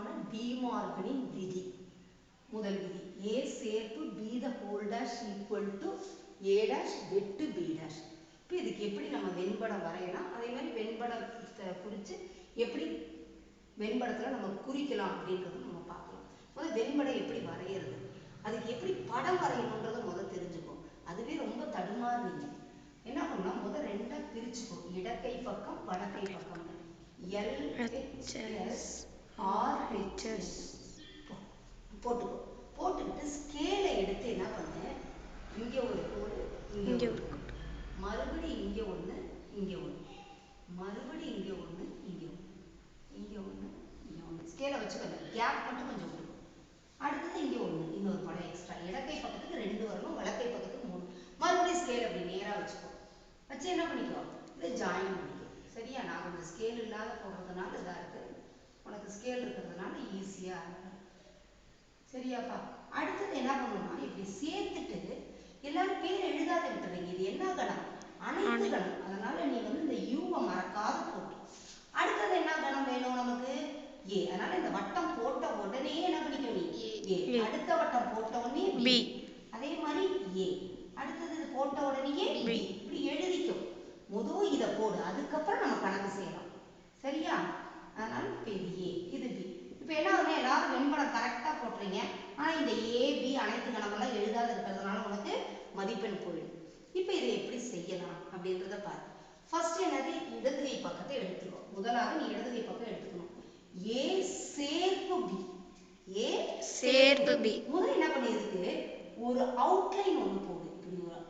முக்கியமான டிமார்கனின் விதி. முதல் விதி ஏ சேர்ப்பு B the whole dash equal to A dash வெட்டு பி டேஷ் இப்போ இதுக்கு எப்படி நம்ம வெண்படம் வரையலாம்? அதே மாதிரி வெண்படத்தை குறித்து எப்படி வெண்படத்தில் நம்ம குறிக்கலாம் அப்படின்றத நம்ம பார்க்கலாம். முதல்ல வெண்படம் எப்படி வரைகிறது அதுக்கு எப்படி படம் வரையணுன்றதை முதல் தெரிஞ்சுக்கும் அதுவே ரொம்ப தடுமாறுறீங்க என்ன பண்ணலாம்? முதல் ரெண்டாக பிரிச்சுக்கும் இடக்கை பக்கம் வடக்கை பக்கம் எல் ஆர் ஹெச்எஸ் போட்டுக்கோ போட்டுக்கிட்டு ஸ்கேலை எடுத்து என்ன பண்ணு? இங்க ஒரு கோடு இங்க ஒரு கோடு. மறுபடி இங்க ஒண்ணு இங்க ஒண்ணு. மறுபடி இங்க ஒண்ணு இங்க ஒண்ணு. இங்க ஒண்ணு இங்க ஒண்ணு. ஸ்கேலை வச்சுக்கோங்க. கேப் மட்டும் கொஞ்சம் விட்டுக்கோ அடுத்தது இங்க ஒண்ணு இன்னொரு படம் எக்ஸ்ட்ரா இடக்கை பக்கத்துக்கு ரெண்டு வரணும் வலக்கை பக்கத்துக்கு மூணு. மறுபடியும் ஸ்கேல் அப்படி நேரா வச்சுக்கோ. வச்சு என்ன பண்ணிக்கோ? இதை ஜாயின் பண்ணிக்கோ. சரியா? நான் கொஞ்சம் ஸ்கேல் இல்லாத போடுறதுனால இதா இருக்கு. உனக்கு ஸ்கேல் இருக்கிறதுனால ஈஸியா இருக்கு சரியாப்பா? அடுத்தது என்ன பண்ணணும்னா இப்படி சேர்த்துட்டு எல்லாரும் பேர் எழுதாத விட்டுறீங்க இது என்ன கணம்? அனைத்து கணம். அதனால நீ வந்து இந்த யூவை மறக்காத போட்டு. அடுத்தது என்ன கணம் வேணும் நமக்கு ஏ அதனால இந்த வட்டம் போட்ட உடனே என்ன பண்ணிக்க நீ? ஏ. அடுத்த வட்டம் போட்ட உடனே. பி அதே மாதிரி ஏ அடுத்தது இது போட்ட உடனேயே. பி இப்படி எழுதிக்கோ. முதல் இதை போடு. அதுக்கப்புறம் நம்ம கணக்கு செய்யலாம். சரியா? அதனால இப்போ இது பி இப்போ என்ன ஆகுதுன்னா எல்லாரும் வெண்படம் கரெக்டாக போட்டுறீங்க ஆனால் இந்த ஏ பி அனைத்து கணக்கெல்லாம் எழுதாத இருக்கிறதுனால உனக்கு மதிப்பெண் போயிடும். இப்போ இதை எப்படி செய்யலாம் அப்படின்றத பாரு ஃபர்ஸ்ட் என்னது? இடது கை பக்கத்தை எடுத்துக்கோ முதலாவது நீ இடது கை பக்கம் எடுத்துக்கணும். ஏ சேர்ப்பு பி ஏ சேர்ப்பு B. முதல்ல என்ன பண்ணிருக்கு ஒரு அவுட்லைன் ஒன்று போடு இப்படி ஒரு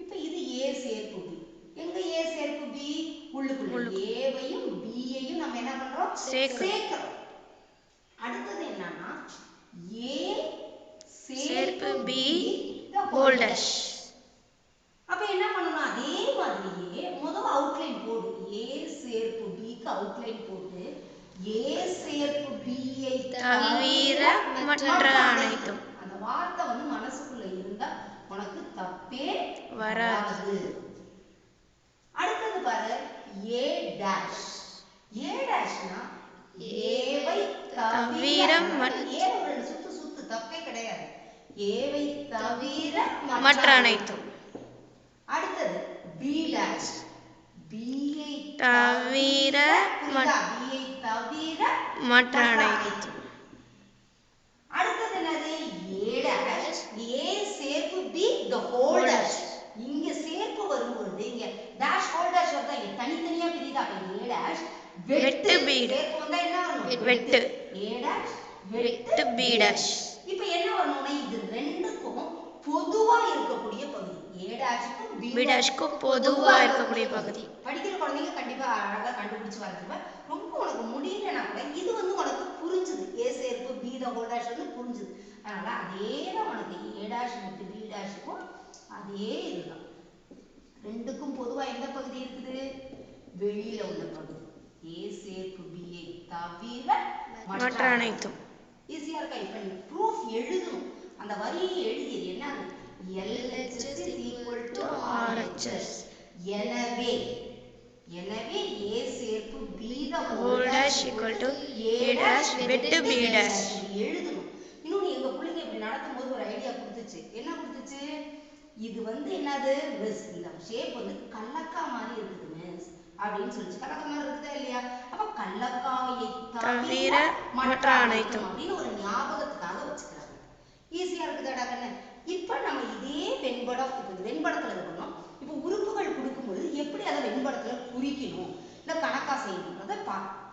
இப்ப இது ஏ சேர்ப்பு பி எங்க ஏ சேர்ப்பு பி உள்ளுக்குள்ள உள்ளுக்கு. ஏவையும் பியையும் நம்ம என்ன பண்றோம் சேர்க்கிறோம். அடுத்தது என்னன்னா ஏ சேர்ப்பு dash. dash. அப்ப என்ன பண்ணணும் அதே மாதிரியே முதல் அவுட்லைன் போடு ஏ சேர்ப்பு பிக்கு அவுட்லைன் போட்டு ஏ சேர்ப்பு பியை தவிர மற்ற அனைத்தும். அந்த வார்த்தை வந்து மனசுக்குள்ள இருந்தா உனக்கு தப்பே வராது. வராது அடுத்தது பாரு ஏ டேஷ் ஏ டேஷ்னா ஏவை தவிர ரெண்டு சுத்து சுத்து தப்பே கிடையாது. ஏவை தவிர மற்ற அனைத்தும் அடுத்தது பி டேஷ் பியை தவிர மற்ற- பியை தவிர மற்ற அனைத்தும் அடுத்தது என்னது? ஏ டேஷ் ஏ சேர்ப்பு பி த ஹோல் டேஷ் இங்க சேர்ப்பு வரும்பொழுது இங்க டேஷ் ஹோல் டேஷ் இங்க தனித்தனியா பிரியுதா? அப்ப ஏ டேஷ் வெட்டு வரணும் வெட்டு. வெட்டு. dash. இப்போ என்ன வரணும்னா இது ரெண்டுக்கும் பொதுவா இருக்கக்கூடிய பகுதி. ஏ டேஷுக்கும் பி B dash க்கும் பொதுவா இருக்கக்கூடிய பகுதி. படிக்கிற குழந்தைங்க கண்டிப்பா அழகா கண்டுபிடிச்சு வரைஞ்சிருப்ப ரொம்ப உனக்கு முடியலனா கூட இது வந்து உனக்கு புரிஞ்சுது. ஏ சேர்ப்பு பி த ஹோல் டேஷ் வந்து புரிஞ்சுது. அதனால அதே தான் உனக்கு ஏ டேஷ் விட்டு பி டேஷுக்கும் அதே இதுதான். ரெண்டுக்கும் பொதுவா எந்த பகுதி இருக்குது? வெளியில உள்ள பகுதி. ஏ சேர்ப்பு பியை தவிர மற்ற அனைத்தும். ஈஸியா இருக்கா? இப்ப நீ ப்ரூஃப் எழுதணும். அந்த வரியை எழுதி என்ன is equal to RHS எனவே எனவே A சேர்ப்பு whole dash dash equal to A A dash வெட்டு dash. இப்படி எழுதணும். இன்னொன்னு எங்க பிள்ளைங்க இப்படி நடத்தும் போது ஒரு ஐடியா கொடுத்துச்சு. என்ன கொடுத்துச்சு? இது வந்து என்னது? மிஸ் இந்த ஷேப் வந்து கல்லக்கா மாதிரி இருக்குது மிஸ் அப்படின்னு சொல்லிச்சு. மாதிரி இருக்குதா இல்லையா? அப்ப கல்லக்காயை தவிர மற்ற அனைத்தும். அப்படின்னு ஒரு ஞாபகத்துக்காக வச்சுக்கிறாங்க. ஈஸியா இருக்குதாடா கண்ணு இப்ப நம்ம இதே வெண்படம் இப்ப வெண்படத்துல இருக்கணும். இப்ப உறுப்புகள் கொடுக்கும் பொழுது எப்படி அதை வெண்படத்துல குறிக்கணும்? இல்ல கணக்கா செய்யணுன்றதை பார்க்கணும்